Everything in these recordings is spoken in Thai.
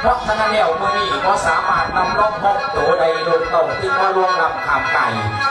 เพราะฉะนั้นแล้วมือนี้ก็สามารถนำลบพบตัวใดโดนโตที่ว่าล่วงลำขามไก่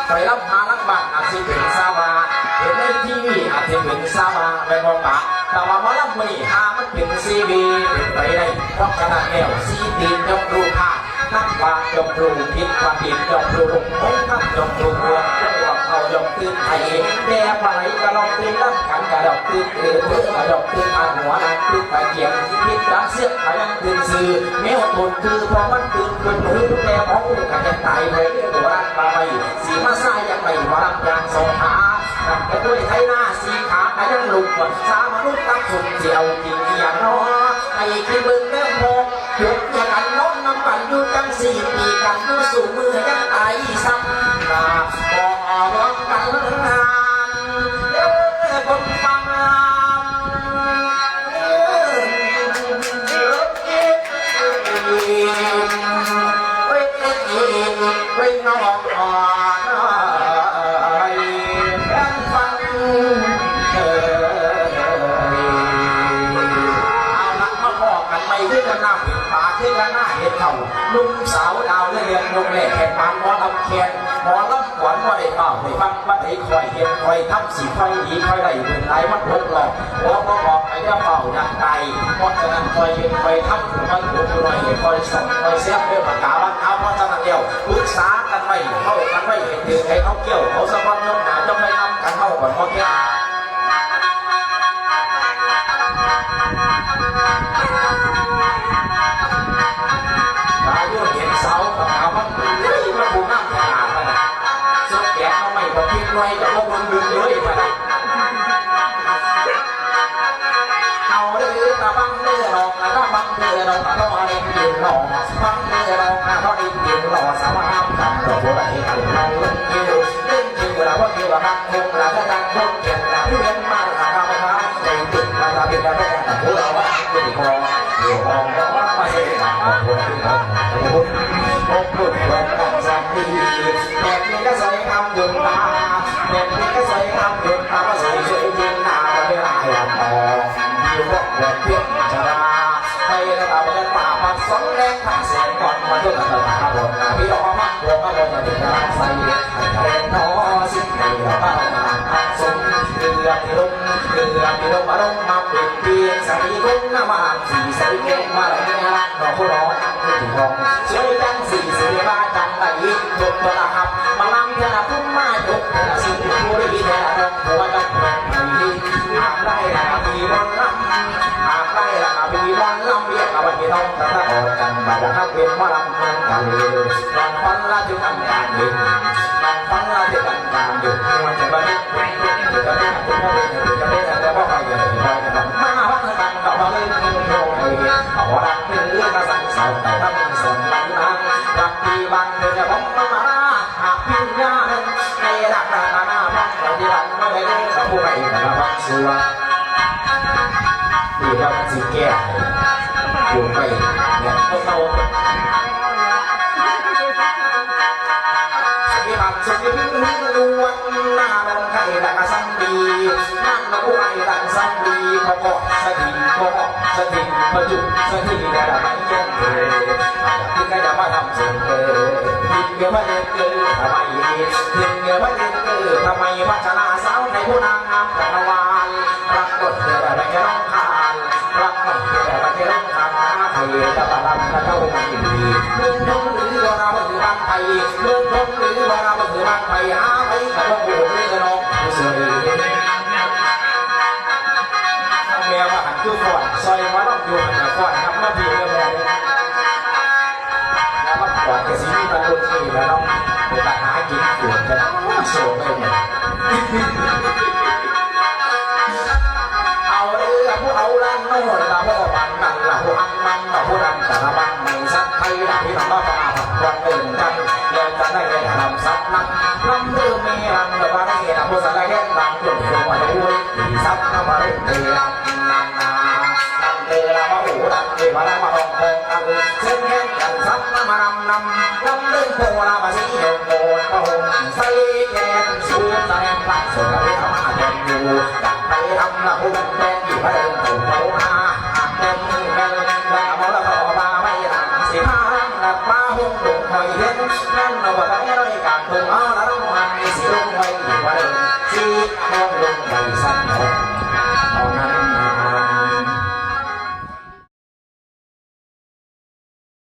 ไปรับหาลักบัตรอาจจะเป็นซาบาเห็นในทีวีอาจจะเป็นซาบาไปมองปะแต่ว่าหมอลำมือนี้หามันเป็นซีบีเป็นไปได้เพราะฉะนั้นแล้วซีดีนยกรูค่ะนักบาจงรูคิดว่าผิดจงรูลงคงทับจงรูรวมจงว่าเขายกตื่นไทยแด่ปลาไหลกระลอกตื่นรับขัน กระดอกตื่นเกลือเพื่อกระดอกตื่นอาหัวนั้นตื่นไปเกียงคิดรักเสียไปยังตื่นซื้อแมวทนคือเพราะมันตื่นขึ้นมือแต่มองกันจะตายไปเลยตัวรักปไหลสีมาใส่ยังไม่วางยางสองขาตัดไปด้วยไทยหน้าสีขาไปยังลุกหมดสามนุษย์ตั้งสุดเจียวจริงอย่างน้อไอ้ที่มึงเริ่มพกหยุดจะกันน้องน้ำปั่นอยู่จังสี่ปีกันดูสู่มือยังไอซ้ำ ผิดปากขึ้นกันหน้าเห็ดเข่าลุงสาวดาวเรียนลงแหล่แข่งปานหมอลำเคียนหมอลำขวัญว่าได้เปล่าได้ฟังว่าได้คอยเห็นคอยทับสีคอยดีคอยได้เป็นไรมันพกหลอกหัวก็บอกไอ้เจ้าเป่าดังไกเพราะฉะนั้นคอยเห็นคอยทับคอยถูกคอยเห็นคอยส่งคอยเสียบเรื่องปากกาวันเอาเพราะฉะนั้นเดียวปรึกษากันไม่เข้ากันไม่เห็นถือใครเขาเกี่ยว มาไม่บอกพิษไว้จะพวกมันดึงเลยมาน่ะเอาเรือตะบังเรือลองแล้วก็บังเรือลองแล้วก็เล่นดินหลอกบังเรือลองแล้วก็เล่นดินหลอกสามารถทำตัวผู้ใดกันเราเล่นคิวเล่นคิวแล้วก็คิวแล้วบังคงแล้วก็ดังคงเก่งแล้เพื่อนมาแล้วก็มาใจติดแล้วก็เป็นแล้วก็แต่ผู้เราว่าไม่พอเดี๋ยวมองแล้วว่าไม่ได้ทำของคนที่เราโอ้โหโอ้โหเปิดกันสักที แบบนี้ก็สวยงามดวงตาแบบนี้ก็สวยงามดวงตาก็สวยสวยจริงหน้าก็ไม่ลายลำตอมีพวกแหวนเพียงชราให้ระดับกันป่าพันสองแรงพันเสียงก่อนมาด้วยกันตาบนนาพี่ออกมาหัวก็บนจะเป็นรักใส่เรนนอสิ่งใดเราบ้ามาสมเรือที่ลงเรือที่ลงมาลงมาเปลี่ยนเปลี่ยนสามีคนน้ำมันสีใสเก่งมาเลยเนี่ยดอกผู้ร้องที่ถึงร้องสวยจังสีสีบ้าจัง ไหละครับมาลำเทละพุ่มมายกเทละสิ่งที่ผู้ดีเทละดอกหัวดอกแผ่นนี้อาบได้ละมีวันลำอาบได้ละมีวันลำเรียกเอาไว้ที่น้องตะตะออกกันบาดฮักเป็นมาลำมืองกันเลยนอนฟังละจุกันการเดินนอนฟังละจุกันการเดิมันจะบันทึกจะได้จะได้จะได้แต่ว่าใครจะได้จะได้มาวัดกันก็มาเล่นโชว์ให้เอาดังเป็นเรื่องกระสังเสาแต่ถ้ามันส่งลังนัง บังเดินจะพบมามาหากพิญญาในหลักราหน้าพักเราที่รักไม่ได้กับผู้ใดแต่ละพักสัวดีแล้วสิแก้อยู่ไปเนี่ยก็เขาที่บัดสุดที่ล้วนหน้าลงไข่ดักสังดีนั่งมาผู้ไอ้ดักสังดีเขาก็สถิตก็สถิตประจุสถิตแต่ละไม่แย่งเลยที่ใครจะมาทำเสียงเออ เงี้ยมาเล่นเกอทำไมทิ้งเงี้ยมาเล่นเกอทำไมวัชนาสาวในผู้นางงามจักรวาลรักกดเกิดอไรแค่ร้องคานรักกดเกิดอไรแค่ร้องคานเธอจะตะลำจะเข้าไม่ดีเมืองทงหรือเราเราคือบ้านไทยเมืองทงหรือเราเราคือบ้านไทยหาไปกับพวกโอ้ยน้องสวยแมวหันคือก่อนซอยมาต้องอยู่หันก่อนครับมาพี่เรื่องอะไรแล้วมา ก่อนกับซีรีส์ตะลุนนี่แล้วน้องไปตัดหากินขวดกันโซ่ไปหมดเอาเรือผู้เอาลันโน่นละผู้ปันนั่นละผู้อันมันละผู้ดันแต่ละบังไม่สักไทยละพี่น้องมาปาผักวันตื่นกันเดินจะได้ได้ลำซับนักลำเรือมีลำเรือมาได้ละผู้สลายแห่งลำจนหัวด้วยตีซับน้ำมาเรื่อยล năm năm năm đến phố la bà sĩ đồng hồ ta hồn xây nghe xuống ta em lại sửa lấy ấm hạ đèn mù đặt tay ấm là hôn đen dù phải đèn thủ mẫu ha đèn mù đèn và là thọ ba mây là sĩ ha là ba, hôn đụng hồi hiến. Nên nó bà bé đây cảm tưởng ở đã đông hành sĩ đông mây dù phải đèn chi đông lùng đầy sẵn hồn hồn